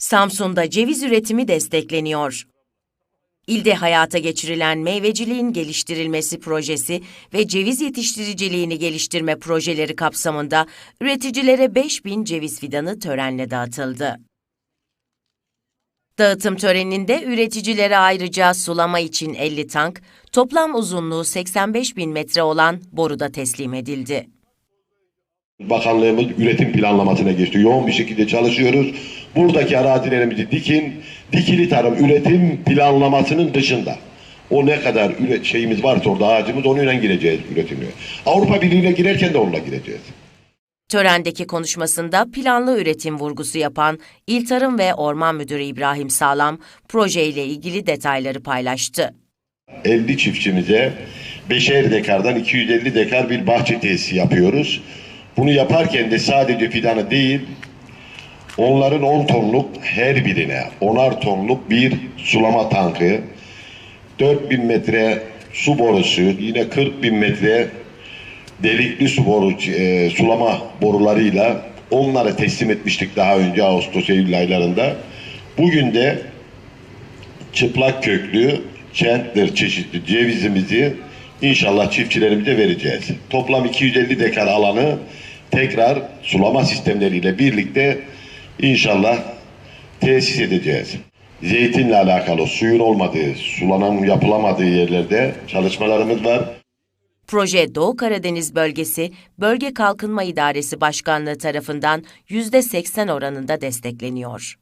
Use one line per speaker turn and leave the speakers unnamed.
Samsun'da ceviz üretimi destekleniyor. İlde hayata geçirilen meyveciliğin geliştirilmesi projesi ve ceviz yetiştiriciliğini geliştirme projeleri kapsamında üreticilere 5000 ceviz fidanı törenle dağıtıldı. Dağıtım töreninde üreticilere ayrıca sulama için 50 tank, toplam uzunluğu 85 bin metre olan boru da teslim edildi.
Bakanlığımız üretim planlamasına geçti. Yoğun bir şekilde çalışıyoruz. Buradaki arazilerimizi dikin, dikili tarım üretim planlamasının dışında. O ne kadar üret şeyimiz varsa orada ağacımız onunla gireceğiz üretimine. Avrupa Birliği'ne girerken de onunla gireceğiz.
Törendeki konuşmasında planlı üretim vurgusu yapan İl Tarım ve Orman Müdürü İbrahim Sağlam, projeyle ilgili detayları paylaştı.
50 çiftçimize 5'er dekardan 250 dekar bir bahçe tesisi yapıyoruz. Bunu yaparken de sadece fidanı değil, onların 10 tonluk her birine 10'ar tonluk bir sulama tankı, 4000 metre su borusu, yine 40 bin metre delikli su boru, e, sulama borularıyla onları teslim etmiştik daha önce Ağustos Eylül aylarında. Bugün de çıplak köklü Chandler çeşitli cevizimizi inşallah çiftçilerimize vereceğiz. Toplam 250 dekar alanı tekrar sulama sistemleriyle birlikte inşallah tesis edeceğiz. Zeytinle alakalı suyun olmadığı, sulanan yapılamadığı yerlerde çalışmalarımız var.
Proje Doğu Karadeniz Bölgesi Bölge Kalkınma İdaresi Başkanlığı tarafından %80 oranında destekleniyor.